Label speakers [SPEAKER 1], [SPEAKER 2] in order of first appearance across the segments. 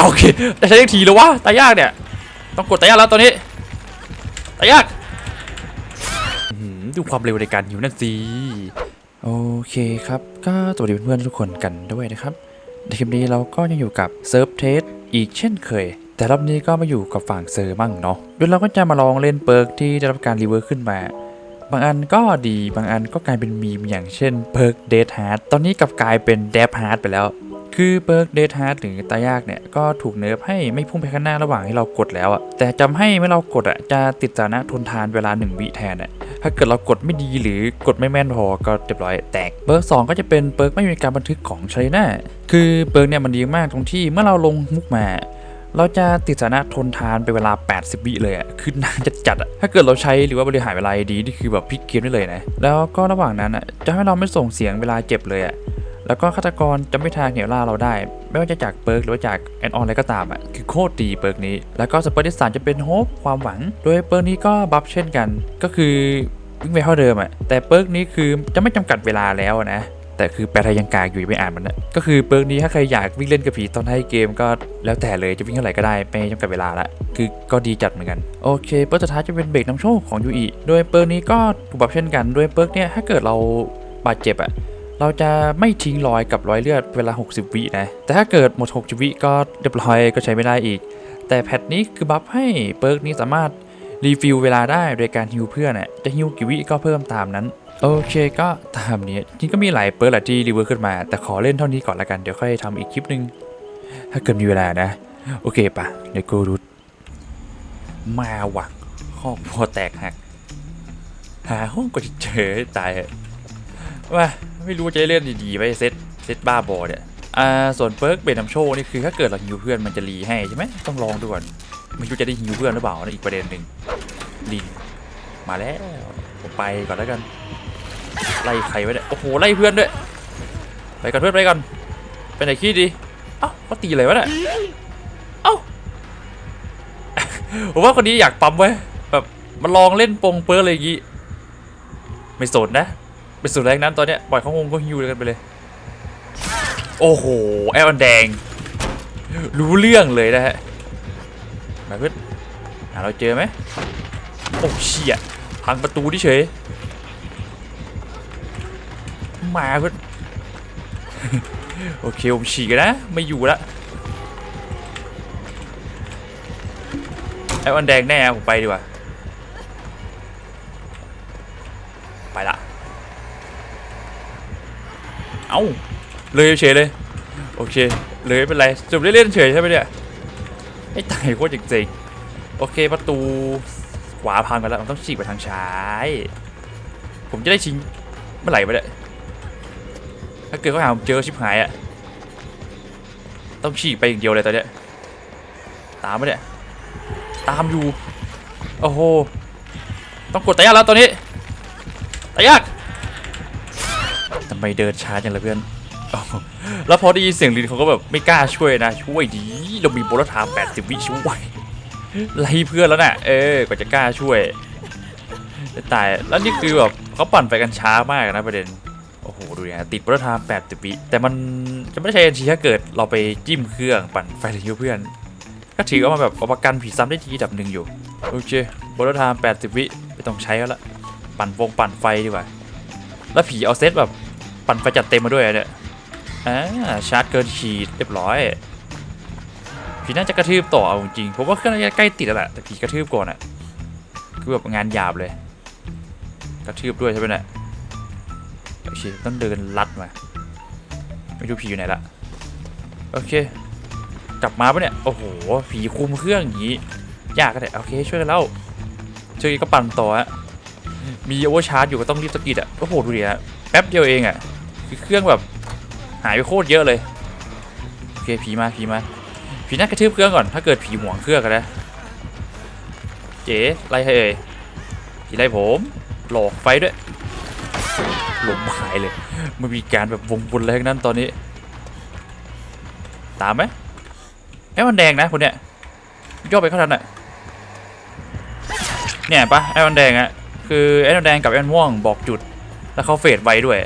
[SPEAKER 1] เอาโอเคแต่ใช้ยังทีแล้ววะตายยากเนี่ยต้องกดตายยากแล้วตอนนี้ตายยากดูความเร็วในการหิวนั่นสิโอเคครับ ก็สวัสดีเพื่อนๆทุกคนกันด้วยนะครับ ในคลิปนี้เราก็ยังอยู่กับเซิร์ฟเทสอีกเช่นเคย แต่รอบนี้ก็มาอยู่กับฝั่งเซอร์บ้างเนาะโดยเราก็จะมาลองเล่นเปิร์กที่ได้รับการรีเวิร์ขึ้นมาบางอันก็ดีบางอันก็กลายเป็นมีมอย่างเช่นเพิร์กเดทฮาร์ดตอนนี้กลับกลายเป็นเดฟฮาร์ดไปแล้ว คือเพิร์กเดทฮาร์ดหรือตายากเนี่ยก็ถูกเนิร์ฟให้ไม่พุ่งไปข้างหน้าระหว่างให้เรากดแล้วอะแต่จำให้เมื่อเรากดอะจะติดสถานะทนทานเวลา 1 วิแทนอะถ้าเกิดเรากดไม่ดีหรือกดไม่แม่นพอก็เรียบร้อยแตกเปิร์กสองก็จะเป็นเปิร์กไม่มีการบันทึกของชาลีน่าคือเปิร์กเนี่ยมันดีมากตรงที่เมื่อเราลงมุกมาเราจะติดสถานะทนทานไปเวลา 80 วิเลยอะ คือนานจะจัดอะ ถ้าเกิดเราใช้หรือว่าบริหารเวลาดีนี่คือแบบพลิกเกมได้เลยนะ แล้วก็ระหว่างนั้นอะ จะให้เราไม่ส่งเสียงเวลาเจ็บเลยอะ แล้วก็ฆาตกรจะไม่ทางเหนียวล่าเราได้ ไม่ว่าจะจากเปิร์กหรือว่าจากแอนออนอะไรก็ตามอะคือโคตรดีเปิร์กนี้ แล้วก็สเปอร์ที่สามจะเป็นโฮปความหวัง โดยเปิร์กนี้ก็บัฟเช่นกัน ก็คือวิ่งไปเท่าเดิมอะแต่เปิร์กนี้คือจะไม่จำกัดเวลาแล้วนะแต่คือแปลไทยยังกากอยู่ไม่อ่านมันนะก็คือเปิร์กนี้ถ้าใครอยากวิ่งเล่นกับผีตอนท้ายเกมก็แล้วแต่เลยจะวิ่งเท่าไหร่ก็ได้ไม่จำกัดเวลาละคือก็ดีจัดเหมือนกันโอเคเปิร์กสุดท้ายจะเป็นเบรกน้ำโชคของยูอีโดยเปิร์กนี้ก็ถูกปรับเช่นกันโดยเปิร์กเนี่ยถ้าเกิดเราบาดเจ็บอะ เราจะไม่ทิ้งรอยกับรอยเลือดเวลา 60 วินะ แต่ถ้าเกิดหมด 60 วิก็เรียบร้อยก็ใช้ไม่ได้อีก แต่แพทนี้คือบัฟให้เปิร์กนี้สามารถรีฟิลเวลาได้โดยการฮิวเพื่อนน่ะจะฮิวกี่วิก็เพิ่มตามนั้น โอเคก็ตามนี้จริงก็มีหลายเปิร์กแหละที่รีเวิร์ขึ้นมา แต่ขอเล่นเท่านี้ก่อนละกันเดี๋ยวค่อยทำอีกคลิปหนึ่งถ้าเกิดมีเวลานะ โอเคปะเดี๋ยวกูรุดมาว่ะห้องพอแตกหัก หาห้องก็จะเจอตายว่า ไม่รู้จะเล่นดีๆไหมเซตเซตบ้าบอเนี่ยอ่าส่วนเปิร์กเบนนำโชคนี่คือถ้าเกิดเราฮิวเพื่อนมันจะรีให้ใช่ไหมต้องลองดูก่อนไม่รู้จะได้ฮิวเพื่อนหรือเปล่านะอีกประเด็นหนึ่งลินมาแล้วผมไปก่อนแล้วกันไล่ใครไว้เนี่ยโอ้โหไล่เพื่อนด้วยไปกันเพื่อนไปกันไปไหนขี้ดีเอ้าเขาตีอะไรวะเนี่ยเอ้าผมว่าคนนี้อยากปั๊มไว้แบบมาลองเล่นปงเปิร์อะไรอย่างงี้ไม่สนนะ ไม่สนแรงนั้นตอนเนี้ยปล่อยเขางงก็ฮิวกันไปเลย โอ้โหแอลอันแดง รู้เรื่องเลยนะฮะมาเพื่อนหาเราเจอไหมโอ้เชี่ยพังประตูที่เฉยมาเพื่อนโอเคผมฉีกกันนะไม่อยู่ละไอ้วันแดงแน่ผมไปดีกว่า ไปละ เอ้าเลยเฉยเลย โอเค เลยไม่เป็นไรจบเล่นๆเฉยใช่ไหมเนี่ยไอ้ตายโคตรเจ๋งๆโอเคประตูขวาพังกันแล้วมันต้องฉีกไปทางซ้าย ผมจะได้ชิงเมื่อไหร่ไปเนี่ยถ้าเกิดเขาหาผมเจอชิบหายอะต้องฉีกไปอย่างเดียวเลยตอนเนี้ยตามไปเนี่ยตามอยู่โอ้โหต้องกดตายากแล้วตอนนี้ตายาก ไมเดินช้าจังเลยเพื่อน แล้วพอได้ยินเสียงลินเขาก็แบบไม่กล้าช่วยนะ ช่วยดีเรามีโบลทาม80 วิช่วยไล่เพื่อนแล้วน่ะ เออกว่าจะกล้าช่วยตายแล้วนี่คือแบบเขาปั่นไปกันช้ามากนะประเด็น โอ้โห ดูเนี่ยติดโปรโตไทม์80 วิแต่มันจะไม่ใช้ทันทีถ้าเกิดเราไปจิ้มเครื่องปั่นไฟหรือฮิวเพื่อน ก็ถือว่ามันแบบเอาประกันผีซ้ำได้ทีดับหนึ่งอยู่โอเคโปรโตไทม์80 วิไม่ต้องใช้แล้วละปั่นวงปั่นไฟดีกว่าแล้วผีเอาเซตแบบ ปั่นไฟจัดเต็มมาด้วยอะเนี่ยอ่าชาร์จเกินขีดเรียบร้อยผีน่าจะกระทืบต่อเอาจริงผมว่าเครื่องน่าจะใกล้ติดแล้วแหละแต่ผีกระทืบก่อนอะคือแบบงานหยาบเลย กระทืบด้วยใช่ไหมเนี่ยโอเคต้องเดินลัดมาไม่รู้ผีอยู่ไหนละโอเค กลับมาปะเนี่ยโอ้โหผีคุมเครื่องอย่างนี้ยากกันเลยโอเคช่วยกันเล่าช่วยก็ปั่นต่อฮะมีโอเวอร์ชาร์จอยู่ก็ต้องรีบสกิดอะโอ้โหดูดิฮะแป๊บเดียวเองอะ คือเครื่องแบบหายไปโคตรเยอะเลยโอเคผีมาผีมาผีน่ากระทืบเครื่องก่อนถ้าเกิดผีหวงเครื่องกันนะเจ๋ไล่ให้เอ่ยผีไล่ผมหลอกไฟด้วยหลมหายเลยมันมีการแบบวงบนอะไรทั้งนั้นตอนนี้ ตามไหมไอ้มันแดงนะคนเนี้ยย่อไปเข้าทันหน่อยเนี่ยปะไอ้มันแดงอะคือไอ้มันแดงกับไอ้มันม่วงบอกจุด แล้วเขาเฟดไวด้วย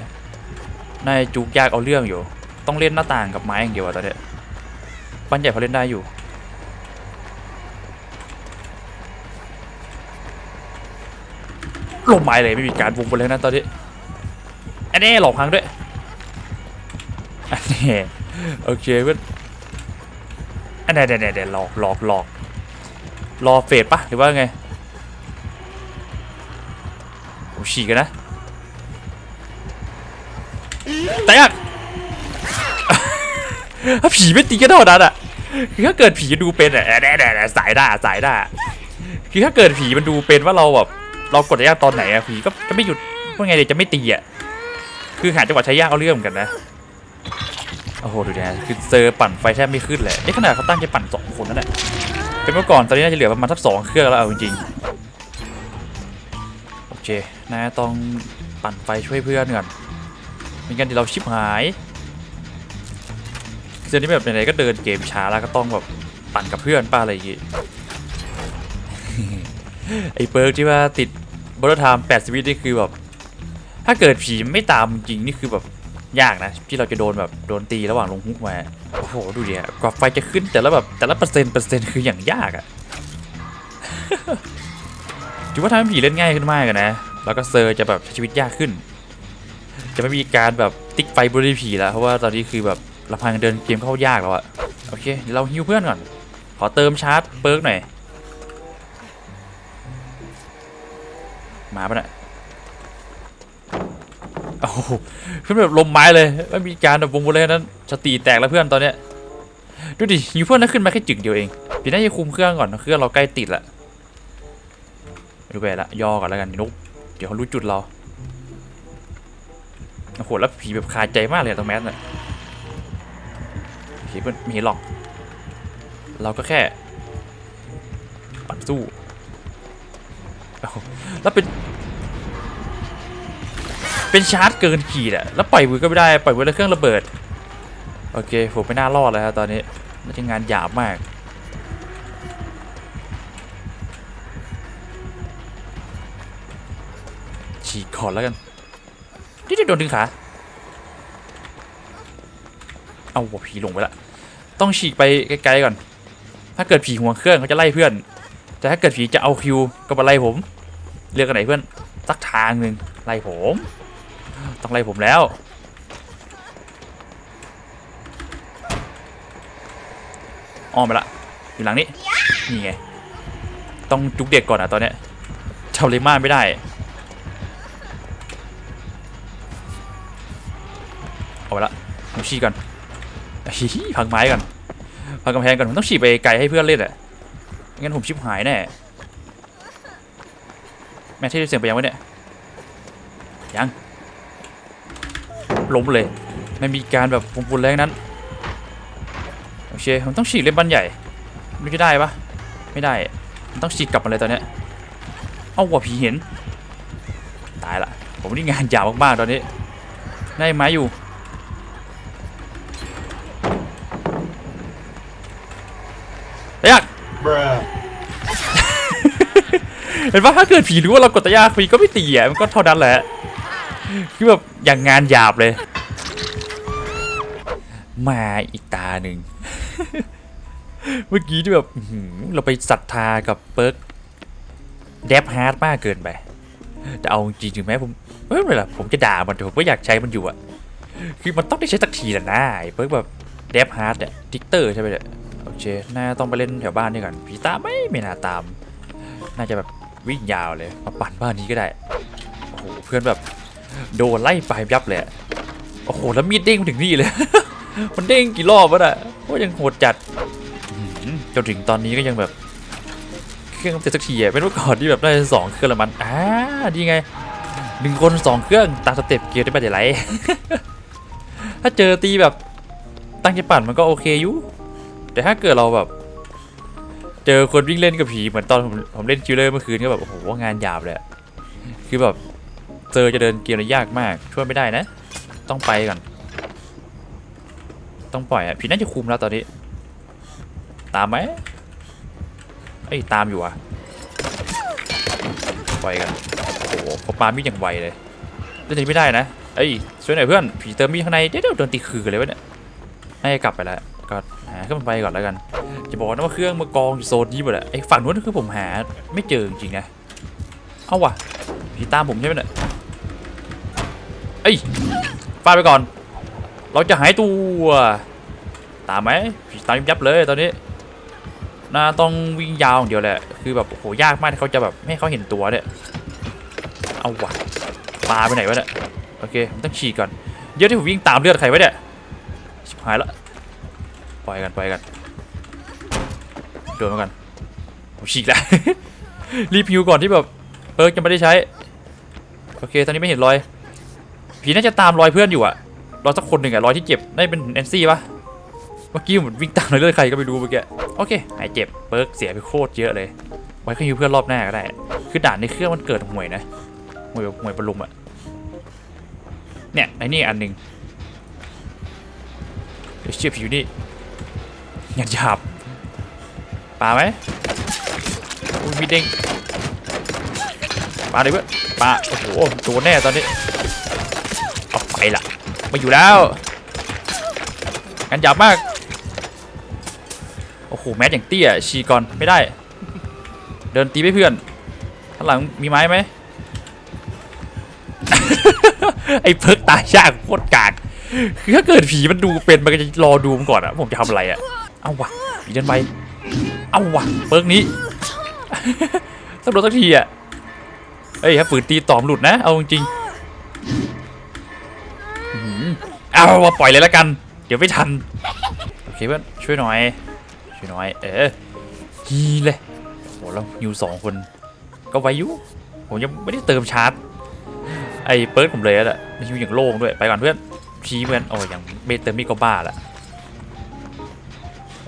[SPEAKER 1] นายจุกยากเอาเรื่องอยู่ ต้องเล่นหน้าต่างกับไม้อย่างเดียวอะตอนเนี้ยปั้นใหญ่พอเล่นได้อยู่ลงไม้เลยไม่มีการวงไปเลยนะตอนนี้อันนี้หลอกพังด้วยอันนี้โอเคเพื่อนอันนี้เดี๋ยวเดี๋ยวหลอกหลอกหลอกรอเฟดปะหรือว่าไงผมฉีกกันนะ แต่อะถ้าผีไม่ตีกันเท่านั้นอะคือถ้าเกิดผีดูเป็นอะแด่แด่สายหน้าสายหน้าคือถ้าเกิดผีมันดูเป็นว่าเราแบบเรากดยากตอนไหนอะผีก็จะไม่หยุดว่าไงเดี๋ยวจะไม่ตีอะคือหาจังหวะใช้ยากเอาเรื่องกันนะโอ้โหดูดิฮะคือเจอปั่นไฟแทบไม่ขึ้นเลยนี่ขนาดเขาตั้งใจปั่นสองคนนั่นแหละเป็นเมื่อก่อนตอนนี้น่าจะเหลือประมาณสักสองเครื่องแล้วเอาจริงๆโอเคนะต้องปั่นไฟช่วยเพื่อนก่อน ไม่งั้นเดี๋ยวเราชิบหายเซนนี้แบบไหนๆก็เดินเกมช้าแล้วก็ต้องแบบปั่นกับเพื่อนป้าอะไรอย่างงี้ไอ้เปิร์กที่ว่าติดบอลไทม์80วินี่คือแบบถ้าเกิดผีไม่ตามจริงนี่คือแบบยากนะที่เราจะโดนแบบโดนตีระหว่างลงฮุกมาโอ้โหดูดิอะกว่าไฟจะขึ้นแต่ละแบบแต่ละเปอร์เซ็นต์เปอร์เซ็นต์คืออย่างยากอะถือว่าทำให้ผีเล่นง่ายขึ้นมากอะนะ แล้วก็เซอร์จะแบบใช้ชีวิตยากขึ้น จะไม่มีการแบบติ๊กไฟบริผีแล้ว เพราะว่าตอนนี้คือแบบเราพังเดินเกมเข้ายากแล้วอะโอเคเดี๋ยวเราฮิวเพื่อนก่อน ขอเติมชาร์จเปิร์กหน่อย มาปะเนี่ยโอ้โหเพื่อนแบบลมไม้เลย ไม่มีการแบบวงบนเลยนั้นสติแตกแล้วเพื่อนตอนเนี้ยดูดิฮิวเพื่อนนั้นขึ้นมาแค่จึงเดียวเองพี่น่าจะคุมเครื่องก่อน เครื่องเราใกล้ติดละดูไปละย่อก่อนแล้วกันนุ๊กเดี๋ยวเขารู้จุดเรา โอ้โหแล้วผีแบบคาใจมากเลยตรงแมสน่ะผีเพื่นม่เห็นหรอก เราก็แค่ปั่นสู้แล้วเป็น เป็นชาร์จเกินขีดอะแล้วปล่อยมือก็ไม่ได้ ปล่อยมือแล้วเครื่องระเบิด โอเคผมไม่น่ารอดเลยครับตอนนี้น่าจะงานหยาบมากฉีกคอนแล้วกัน นี่จะโดนดึงขา เอาหัวผีลงไปละ ต้องฉีกไปไกลๆก่อน ถ้าเกิดผีหัวเครื่องเขาจะไล่เพื่อน แต่ถ้าเกิดผีจะเอาคิวก็มาไล่ผม เลือกกันไหนเพื่อนสักทางหนึ่งไล่ผม ต้องไล่ผมแล้ว อ้อมไปละอยู่หลังนี้ นี่ไง ต้องจุกเด็กก่อนอะตอนเนี้ยชาวเลม่าไม่ได้ ผมชี้ก่อนพังไม้ก่อนพังกำแพงก่อนผมต้องฉีดไปไกลให้เพื่อนเล่นอะไม่งั้นผมชิบหายแน่แม่ที่ได้เสียงไปยังวะเนี่ยยังล้มเลยไม่มีการแบบปุ่มปุ่นแรงนั้นโอเคผมต้องฉีดเล่นบ้านใหญ่ไม่จะได้ปะไม่ได้ผมต้องฉีดกลับมาเลยตอนเนี้ยเอ้าว่าผีเห็นตายละผมนี่งานยาวมากๆตอนนี้ได้ไม้อยู่ ตะยัก
[SPEAKER 2] Bruh.
[SPEAKER 1] เห็นปะถ้าเกิดผีรู้ว่าเรากดตะยาผีก็ไม่ตีอะมันก็เท่านั้นแหละ คือแบบอย่างงานหยาบเลย มาอีกตาหนึ่ง เมื่อกี้ที่แบบเราไปศรัทธากับเปิร์กเดฟฮาร์ดมากเกินไป แต่เอาจริงถึงแม้ผมเฮ้ยไม่เป็นไรผมจะด่ามันแต่ผมก็อยากใช้มันอยู่อะคือมันต้องได้ใช้สักทีแหละนะไอ้เปิร์กแบบเดฟฮาร์ดเนี่ยทิกเตอร์ใช่ไหมเนี่ยโอเคน่าต้องไปเล่นแถวบ้านนี่ก่อนผีตามไม่ไม่น่าตาม น่าจะแบบ วิ่งยาวเลยมาปั่นบ้านนี้ก็ได้โอ้โหเพื่อนแบบโดนไล่ไปยับเลยโอ้โหแล้วมีดเด้งมาถึงนี่เลย มันเด้งกี่รอบวะน่ะว่ายังโหดจัดจนถึงตอนนี้ก็ยังแบบ เครื่องเสร็จสักทีอะเป็นเมื่อก่อนที่แบบได้สองเครื่องละมันอ่าดีไงหนึ่งคนสองเครื่องตามสเต็ปเกียร์ได้ไปแต่ไรถ้าเจอตีแบบตั้งใจปั่นมันก็โอเคอยู่แต่ถ้าเกิดเราแบบ เจอคนวิ่งเล่นกับผีเหมือนตอนผมผมเล่นคิวเลอร์เมื่อคืนก็แบบโอ้โหงานหยาบเลยคือแบบเจอจะเดินเกมเลยยากมากช่วยไม่ได้นะ ต้องไปก่อนต้องปล่อยอะผีน่าจะคุมแล้วตอนนี้ ตามไหมเอ้ตามอยู่อะปล่อยกันโอ้โหเขาปามีดอย่างไวเลยเล่นไม่ได้นะเอ้ช่วยหน่อยเพื่อนผีเติมมีดข้างในเดี๋ยวเดี๋ยวโดนตีคือเลยวะเนี่ยน่าจะกลับไปแล้วก็อ่าเครื่องปั่นไฟก่อนแล้วกัน จะบอกนะว่าเครื่องมากองอยู่โซนนี้หมดอะไอ้ฝั่งนู้นคือผมหาไม่เจอจริงๆนะเอาว่ะผีตามผมใช่ไหมเนี่ยเอ้ยฟาดไปก่อน เราจะหายตัวตามไหมผีตามยับเลยตอนนี้น่าต้องวิ่งยาวอย่างเดียวแหละคือแบบโหยากมากที่เขาจะแบบไม่ให้เขาเห็นตัวเนี่ยเอาวะปลาไปไหนวะเนี่ยโอเคผมต้องฉีกก่อนเยอะที่ผมวิ่งตามเลือดใครวะเนี่ยชิบหายละปล่อยกันปล่อยกัน โดนมากันผมฉีกแล้ว รีบพิวก่อนที่แบบเออจะไม่ได้ใช้ โอเค ตอนนี้ไม่เห็นรอย ผีน่าจะตามรอยเพื่อนอยู่อะรอยสักคนหนึ่งอะรอยที่เจ็บน่าจะเป็นแอนซี่ปะเมื่อกี้เหมือนวิ่งตามเลยเลือดใครก็ไม่รู้เมื่อกี้ โอเค หายเจ็บเปิร์กเสียไปโคตรเยอะเลย ไว้ก็ฮิวเพื่อนรอบหน้าก็ได้ คือด่านในเครื่องมันเกิดห่วยนะห่วยแบบห่วยบรรลุมอะเนี่ยไอ้นี่อันหนึ่งเดี๋ยวเชื่อผีอยู่นี่ยาบหยาบ ปลาไหมอุ้ยมีเด้งปลาเลยเพื่อนปลาโอ้โหโดนแน่ตอนนี้เอาไปละมาอยู่แล้วกันหยาบมากโอ้โหแมสอย่างเตี้ยฉีกก่อนไม่ได้ เดินตีไปเพื่อนข้างหลังมีไม้ไหมไอ้เพิกตายยากโคตรกากคือถ้าเกิดผีมันดูเป็นมันก็จะรอดูมันก่อนอะผมจะทำอะไรอะเอาวะผีเดินไป เอาวะเพิกนี้ต้องโดนสักทีอะเฮ้ยถ้าฝืนตีตอมหลุดนะ เอาจริงๆอื้อหือเอาว่าปล่อยเลยละกัน เดี๋ยวไม่ทัน โอเคเพื่อนช่วยหน่อย ช่วยหน่อย เออฮีเลยโหแล้วยูสองคน ก็ไวอยุผมยังไม่ได้เติมชาร์จ ไอ้เปิร์ดผมเลยอะมันยูอย่างโล่งด้วย ไปก่อนเพื่อนชี้เพื่อนโอ้ยอย่างเบเติมนี่ก็บ้าละโอ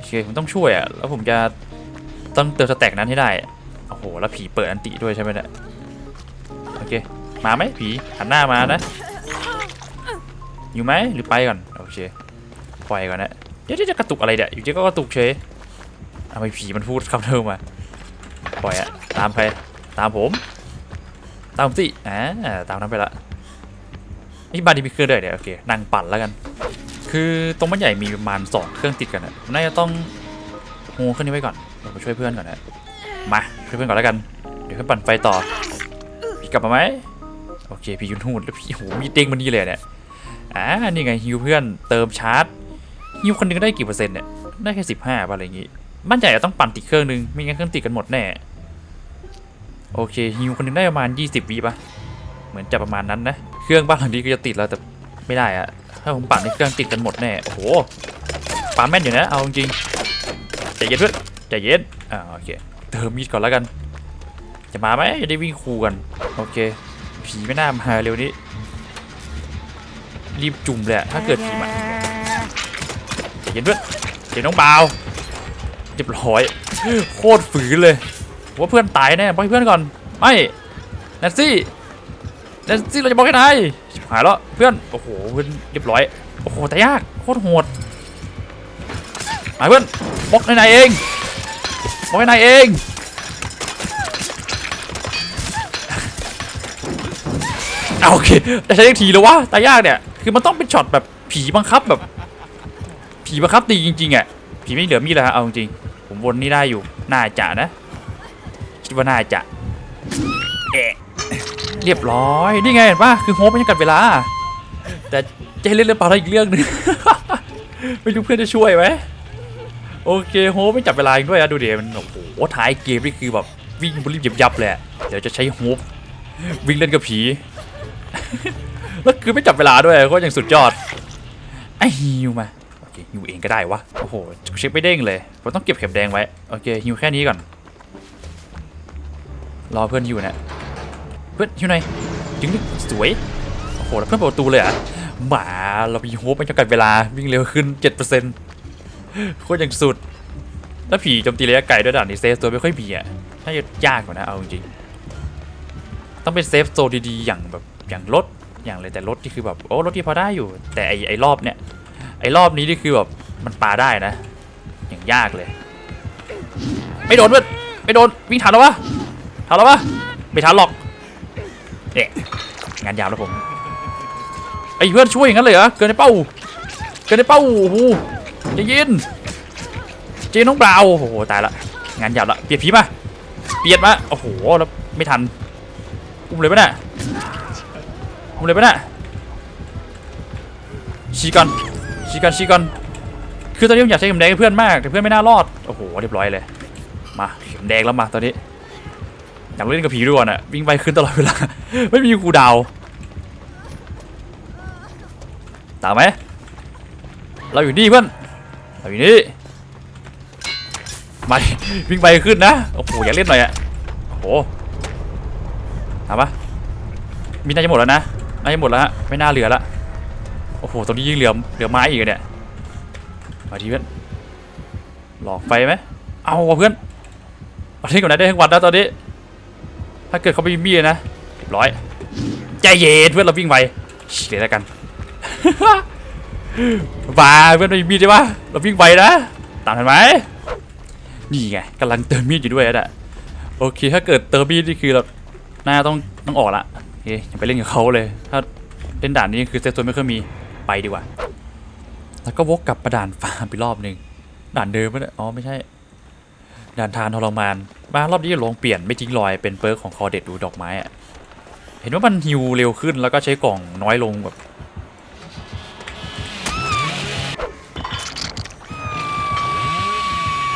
[SPEAKER 1] เคผมต้องช่วยอะแล้วผมจะต้องเติมสแต็กนั้นให้ได้โอ้โหแล้วผีเปิดอันติด้วยใช่ไหมเนี่ยโอเคมาไหมผีหันหน้ามานะ อยู่ไหมหรือไปก่อนโอเคปล่อยก่อนนะเดี๋ยวจะกระตุกอะไรเนี่ยอยู่ดีก็กระตุกเฉยทำไมผีมันพูดคำเดิมมาปล่อยอะตามใครตามผม ตามสิอ่าตามนั้นไปละนี่บ้านนี้มีเครื่องด้วยเดี๋ยวโอเคนั่งปั่นแล้วกัน คือตรงบ้านใหญ่มีประมาณสองเครื่องติดกันอะน่าจะต้องโฮเครื่องนี้ไว้ก่อนเดี๋ยวมาช่วยเพื่อนก่อนนะมาช่วยเพื่อนก่อนแล้วกัน เดี๋ยวค่อยปั่นไฟต่อพี่กลับมาไหมโอเคพี่ยุนหูดแล้วพี่โหมีเด้งมันนี่เลยเนี่ยอ่านี่ไงฮิวเพื่อนเติมชาร์จฮิวคนหนึงได้กี่เปอร์เซ็นต์เนี่ยได้แค่สิบห้าอะไรอย่างงี้มั่นใจจะต้องปั่นติดเครื่องหนึงไม่งั้นเครื่องติดกันหมดแน่โอเคฮิวคนหนึงได้ประมาณ 20วิปะเหมือนจะประมาณนั้นนะ เครื่องบ้านหลังนี้ก็จะติดแล้วแต่ไม่ได้อะ ถ้าผมปั่นในเครื่องติดกันหมดแน่ โอ้โหปาแม่นอยู่นะ เอาจริงใจเย็นเพื่อนใจเย็น อ่าโอเค เติมมีดก่อนแล้วกัน จะมาไหมจะได้วิ่งคู่กัน โอเค ผีไม่น่ามาเร็วนี้ รีบจุ่มเลยอะถ้าเกิดผีมาใจเย็นเพื่อนเดี๋ยวน้องเบาวเรียบร้อย โคตรฝืนเลย ว่าเพื่อนตายแน่บอกให้เพื่อนก่อน ไม่แนนซี่แนนซี่เราจะบอกให้นาย หายแล้วเพื่อน โอ้โหเพื่อนเรียบร้อย โอ้โหแต่ยากโคตรโหดมายเพื่อนบล็อกให้นเองบล็อกให้นเองเอาโอเคแต่ใช้อีกทีแล้ววะตายากเนี่ยคือมันต้องเป็นช็อตแบบผีบังคับแบบ ผีบังคับตีจริงๆอะผีไม่เหลือมีดแล้วฮะเอาจริงผมวนนี่ได้อยู่น่าจะนะคิดว่าน่าจะเอะ เรียบร้อย นี่ไงเห็นปะคือโฮปไม่จำกัดเวลา แต่จะให้เล่นเรื่องเปล่าอะไรอีกเรื่องหนึงไม่รู้เพื่อนจะช่วยไหมโอเคโฮปไม่จับเวลาอีกด้วยอะดูเดี๋ยวมันโอ้โหท้ายเกมนี่คือแบบวิ่งบรีบยับๆเลยอะเดี๋ยวจะใช้โฮปวิ่งเล่นกับผีแล้วคือไม่จับเวลาด้วยก็ยังสุดยอดไอฮิวมาโอเคฮิวเองก็ได้วะโอ้โหเช็คไม่เด้งเลยผมต้องเก็บเข็มแดงไว้โอเคฮิวแค่นี้ก่อนรอเพื่อนฮิวนะ เพื่อนฮิวหน่อยจึงดิสวยโอ้โหแล้วเพื่อนเปิดประตูเลยอะหมาเรามีโฮปไม่จำกัดเวลาวิ่งเร็วขึ้น 7%โคตรยังสุด แล้วผีโจมตีระยะไกลด้วยด่านนี้เซฟตัวไม่ค่อยมีอะน่าจะยากกว่านะเอาจริงต้องเป็นเซฟโซนดีๆอย่างแบบอย่างรถอย่างเลยแต่รถที่คือแบบโอ้รถที่พอได้อยู่ แต่ไอไอรอบเนี้ยไอรอบนี้นี่คือแบบมันปาได้นะ อย่างยากเลย ไม่โดนเพื่อนไม่โดนวิ่งทันแล้ววะทันแล้ววะไม่ทันหรอก เอะงานยาวแล้วผมไอ้เพื่อนช่วยอย่างนั้นเลยเหรอเกินในเป้า เกินในเป้าโอ้โหใจเย็นจน้องเปล่าโอ้โหตายละงานยาบละเปลี่ยนผีมาเปลี่ยนมาโอ้โหแล้วไม่ทันอุ้มเลยปะเนี่ยอุ้มเลยปะเนี่ยชีก่อนชีก่อนชีก่อนคือตอนนี้ผมอยากใช้เข็มแดงให้เพื่อนมากแต่เพื่อนไม่น่ารอดโอ้โหเรียบร้อยเลยมาเข็มแดงแล้วมาตอนนี้ อยากเล่นกับผีด้วยก่อนอะวิ่งไปขึ้นตลอดเวลา ไม่มีกูดาว ตามไหม เราอยู่นี่เพื่อน เราอยู่นี่มาวิ่งไปขึ้นนะ โอ้โหอยากเล่นหน่อยอะโอ้โหถามปะมีน่าจะหมดแล้วนะ น่าจะหมดแล้วฮะ ไม่น่าเหลือละ โอ้โหตรงนี้ยิ่งเหลือ เหลือไม้อีกเนี่ย มาทีเพื่อน หลอกไฟไหม เอาเพื่อนเอาที่ก่อนนะได้ทั้งวันแล้วตอนนี้ ถ้าเกิดเขาไม่มีมีดนะร้อยใจเย็นเพื่อนเราวิ่งไปชิเลยแล้วกันบ้าเพื่อนไม่มีมีดใช่ปะเราวิ่งไปนะตามทันไหมนี่ไงกำลังเติมมีดอยู่ด้วยนะโอเค ถ้าเกิดเติมมีดนี่คือเราหน่าต้องต้องออกละโอเคอย่าไปเล่นกับเขาเลย ถ้าเล่นด่านนี้คือเซฟตัวไม่ค่อยมีไปดีกว่า แล้วก็วกกลับมาด่านฟาร์มไปรอบหนึ่งด่านเดิมไม่ได้อ๋อไม่ใช่ ด่านทานทรมาน มารอบนี้ลองเปลี่ยนไม่ทิ้งรอยเป็นเปิร์กของคอเด็ดดูดอกไม้อะเห็นว่ามันฮิวเร็วขึ้นแล้วก็ใช้กล่องน้อยลงแบบ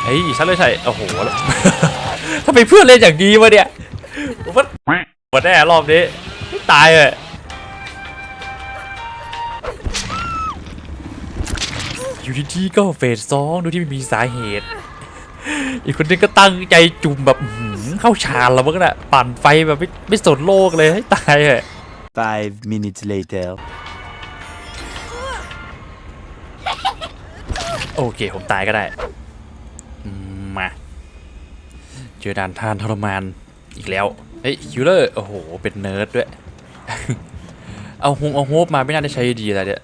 [SPEAKER 1] เฮ้ยฉันเลยใช่โอ้โหแล้วทำไมเพื่อนเล่นอย่างนี้วะเนี่ยว่าหมดแน่รอบนี้ตายเลยอยู่ดีๆก็เฟสสองโดยที่ไม่มีสาเหตุ อีกคนนึงก็ตั้งใจจุ่มแบบอื้อหือเข้าชานแล้วมั้งน่ะปั่นไฟแบบไม่ไม่สนโลกเลยให้ตายเลย
[SPEAKER 2] Five minutes later.
[SPEAKER 1] โอเค ผมตายก็ได้อืมมา เจอด่านทานทรมานอีกแล้ว เฮ้ยคิวเลอร์ โอ้โห เป็นเนิร์ดด้วย เอาฮงเอาโฮปมาไม่น่าได้ใช้ดีอะไรเนี่ย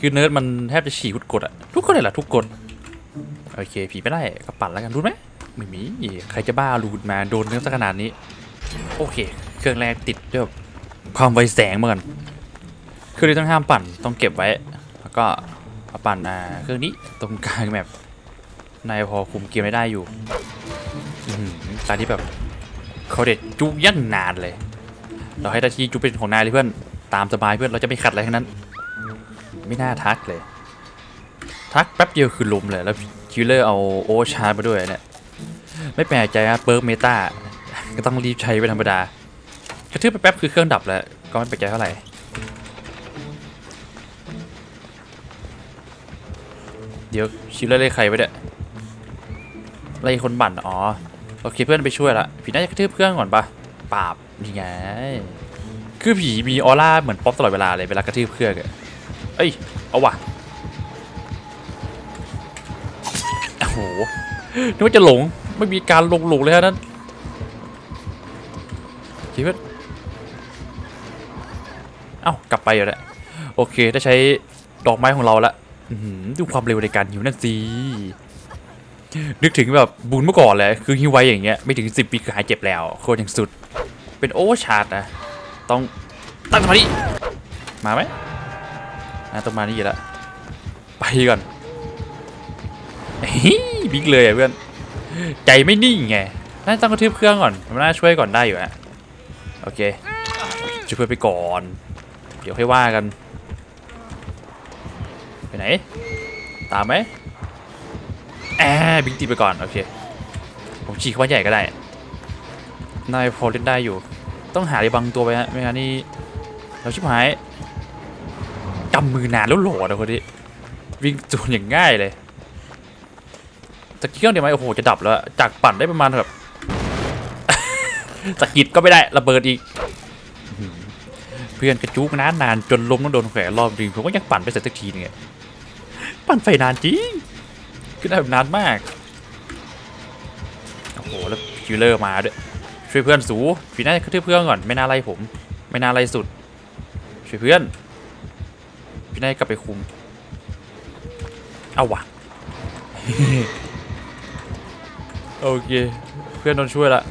[SPEAKER 1] คือเนิร์ดมันแทบจะฉีกทุกกฎอะทุกกฎเลยเหรอทุกกฎ โอเค ผีไม่ได้ก็ปั่นแล้วกันรู้ไหมไม่มีใครจะบ้ารูดมาโดนเนิร์ดซะขนาดนี้ โอเค เครื่องแรกติดด้วยความไวแสงเหมือนกันเครื่องนี้ต้องห้ามปั่นต้องเก็บไว้ แล้วก็เอาปั่นอ่าเครื่องนี้ตรงกลางแบบนายพอคุมเกมไม่ได้อยู่อตาที่แบบเขาเด็ดจุกยันนานเลย เราให้หน้าที่จุกเป็นของนายเลยเพื่อนตามสบายเพื่อนเราจะไม่ขัดอะไรทั้งนั้น ไม่น่าทักเลย ทักแป๊บเดียวคือลุมเลยแล้ว คิลเลอร์เอาโอชาร์มาด้วยเนี่ยไม่แปลกใจนะเปิร์กเมตาก็ต้องรีบใช้เป็นธรรมดากระทืบไปแป๊บคือเครื่องดับแล้ว ก็ไม่แปลกใจเท่าไหร่เดี๋ยวชิลเลอร์ไล่ใครไว้เนี่ยไล่คนบั่นอ๋อโอเคเพื่อนไปช่วยละผีน่าจะกระทืบเครื่องก่อนปะปราบนี่ไงคือผีมีออร่าเหมือนป๊อปตลอดเวลาเลยเวลากระทืบเครื่องอะเอ้ยเอาว่ะ หนึกว่าจะหลงไม่มีการลงหลงเลยฮะนั้นคิดว่าเอ้ากลับไปอยู่แล้วโอเคได้ใช้ดอกไม้ของเราละดูความเร็วในการหิวนั่นสินึกถึงแบบบุญเมื่อก่อนเลยคือหิวไวอย่างเงี้ยไม่ถึง 10 ปีคือหายเจ็บแล้ว โคตรอย่างสุด เป็นโอเวอร์ชาร์จนะต้องตั้งสมาธิมาไหมอะต้องมานี่อยู่แล้วไปก่อน บิ๊กเลยอะเพื่อนใจไม่นิ่งไงน่าต้องกระทืบเครื่องก่อนมันน่าช่วยก่อนได้อยู่อะโอเคช่วยเพื่อนไปก่อน เดี๋ยวค่อยว่ากัน ไปไหน ตามไหมแอบบิ๊กตีไปก่อน โอเค ผมฉีกเข้าใหญ่ก็ได้นายพอเล่นได้อยู่ ต้องหาอะไรบังตัวไปฮะไม่งั้นนี่เราชิบหายกำมือนานแล้วหลดอะคนนี้วิ่งจูนอย่างง่ายเลย ตะกี้เครื่องเดียวไหมโอ้โหจะดับแล้วจากปั่นได้ประมาณแบบสะกิดก็ไม่ได้ระเบิดอีกเพื่อนกระจุกนานนานจนลมต้องโดนแขวนรอบนึงผมก็ยังปั่นไปเสร็จสักทีนึงปั่นไฟนานจริงคือได้แบบนานมากโอ้โหแล้วคิลเลอร์มาด้วยช่วยเพื่อนสูผีน่าจะกระทืบเพื่อนก่อนไม่น่าไล่ผม ไม่น่าไล่สุด ช่วยเพื่อนพี่น่าจะกลับไปคุม เอาวะ โอเค เพื่อนโดนช่วยละ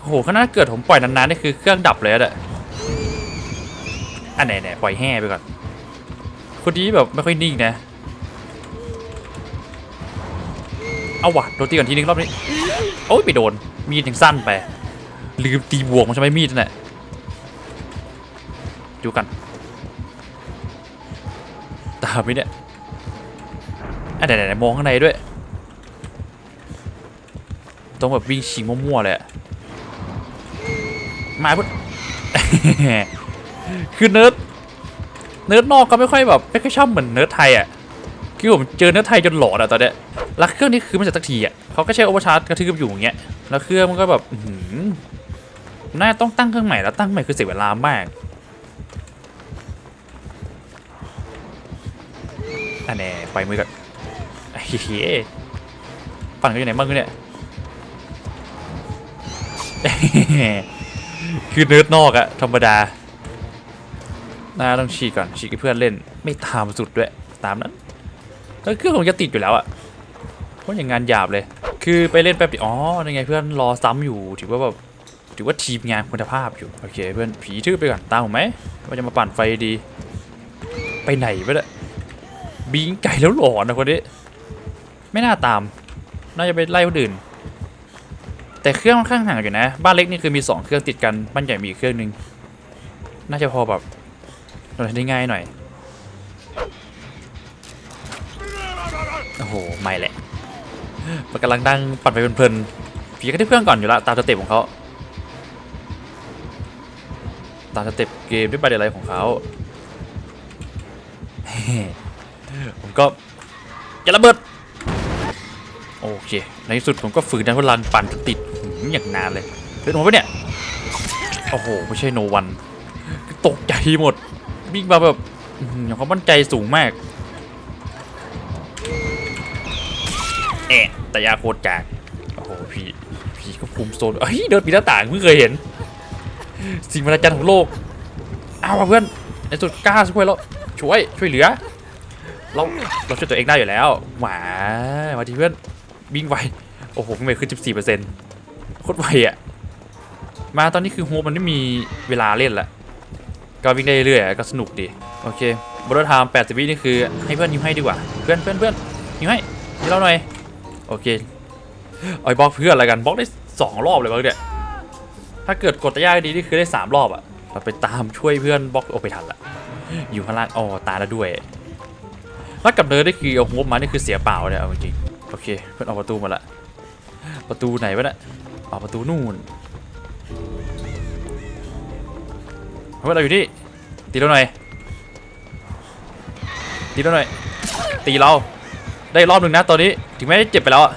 [SPEAKER 1] โอ้โหขนาดเกิดผมปล่อยนานๆนี่คือเครื่องดับเลยอะเนี่ยอันไหนไหนๆปล่อยแห่ไปก่อนคนนี้แบบไม่ค่อยนิ่งนะ เอาวะโดนตีก่อนทีนึงรอบนี้ โอ้ยไปโดน มีดยังสั้นไป ลืมตีบวกมันใช่ไหมมีดนั่นแหละดูกัน ตามไหมเนี่ยอะไหนไหนๆมองข้างในด้วย ต้องแบบวิ่งชิงมั่วๆเลย มาพุทคือเนิร์ดเนิร์ดนอกก็ไม่ค่อยแบบไม่ค่อยชอบเหมือนเนิร์ดไทยอะคือผมเจอเนิร์ดไทยจนหลอนอะตอนเนี้ยแล้วเครื่องนี้คือไมันจะตักทีอะเขาก็ใช้โอเวอร์ชาร์จกระทืบอยู่อย่างเงี้ย แล้วเครื่องมันก็แบบหือน่าต้องตั้งเครื่องใหม่แล้วตั้งใหม่คือเสียเวลามาก อันแน่ไปมือก่อนไอ้เหี้ยปั่นกันอยู่ไหนบ้างเนี่ย คือเนิร์ดนอกอะธรรมดาน่าต้องฉีกก่อนฉีกให้เพื่อนเล่น ไม่ตามสุดด้วย ตามนั้นแล้วเครื่องผมจะติดอยู่แล้วอะเพราะอย่างงานหยาบเลย คือไปเล่นแป๊บเดียวอ๋อยังไงเพื่อนรอซ้ำอยู่ถือว่าแบบถือว่าทีมงานคุณภาพอยู่ โอเค เพื่อนผีทื่อไปก่อนตามผมไหมว่าจะมาปั่นไฟดี ไปไหนไปเนี่ยบิงไก่แล้วหลอนนะคนนี้ไม่น่าตาม น่าจะไปไล่คนอื่น แต่เครื่องค่อนข้างห่างอยู่นะ บ้านเล็กนี่คือมี 2 เครื่องติดกัน บ้านใหญ่มีอีกเครื่องหนึง น่าจะพอแบบโดนได้ง่ายหน่อย โอ้โห ไม่แหละมันกำลังดังปัดไปเพลินๆผีก็ได้เพื่อนก่อนอยู่ละตามสเต็ปของเขา ตามสเต็ปเกมด้วยประเด็นอะไรของเขา ผมก็อย่าระเบิด โอเค ในที่สุดผมก็ฝืนนั้นพลังปั่นจนติด อย่างนานเลยเล่นหัวปเนี่ยโอ้โหไม่ใช่โนวัน ตกใจหมดวิ่งมาแบบอื้อหืออย่างเขามั่นใจสูงมากแอะแต่ยาโคตรกากโอ้โหผีผีก็คุมโซนเฮ้ยเดินปีหน้าต่างเพิ่งเคยเห็น สิ่งมหัศจรรย์ของโลกเอาเพื่อนในสุดกล้าช่วยแล้วช่วยช่วยเหลือเราเราช่วยตัวเองได้อยู่แล้วหมามาทีเพื่อนวิ่งไวโอ้โหไม่ขึ้น 14%โคตรไวอะ มาตอนนี้คือโฮมันไม่มีเวลาเล่นละก็วิ่งได้เรื่อยๆก็สนุกดี โอเคบอลไทม์80วินี่คือให้เพื่อนยิ้มให้ดีกว่า เพื่อนเพื่อนเพื่อนยิ้มให้ยิ้มเราหน่อย โอเคเอาไอ้บล็อกเพื่อนอะไรกันบล็อกได้สองรอบเลยบ้างเนี่ยถ้าเกิดกดตะยากดีนี่คือได้สามรอบอะเราไปตามช่วยเพื่อนบล็อกโอไปทันละอยู่ข้างล่างอ๋อตายแล้วด้วยแล้วกับเนิร์ดนี่คือเอางบมานี่คือเสียเปล่าเนี่ยเอาจริงโอเค เพื่อนเอาประตูมาละประตูไหนวะเนี่ย ออกประตูนู่นเฮ้ยเราอยู่ที่ ตีเราหน่อย ตีเราหน่อย ตีเรา ได้รอบหนึ่งนะตอนนี้ ถึงแม้จะเจ็บไปแล้วอะ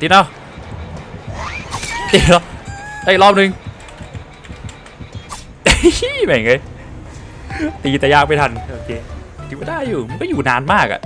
[SPEAKER 1] ตีเราตีเราได้รอบหนึ่งแม่งเลยตีแต่ยากไม่ทัน โอเคถือว่าได้อยู่ มันก็อยู่นานมากอะ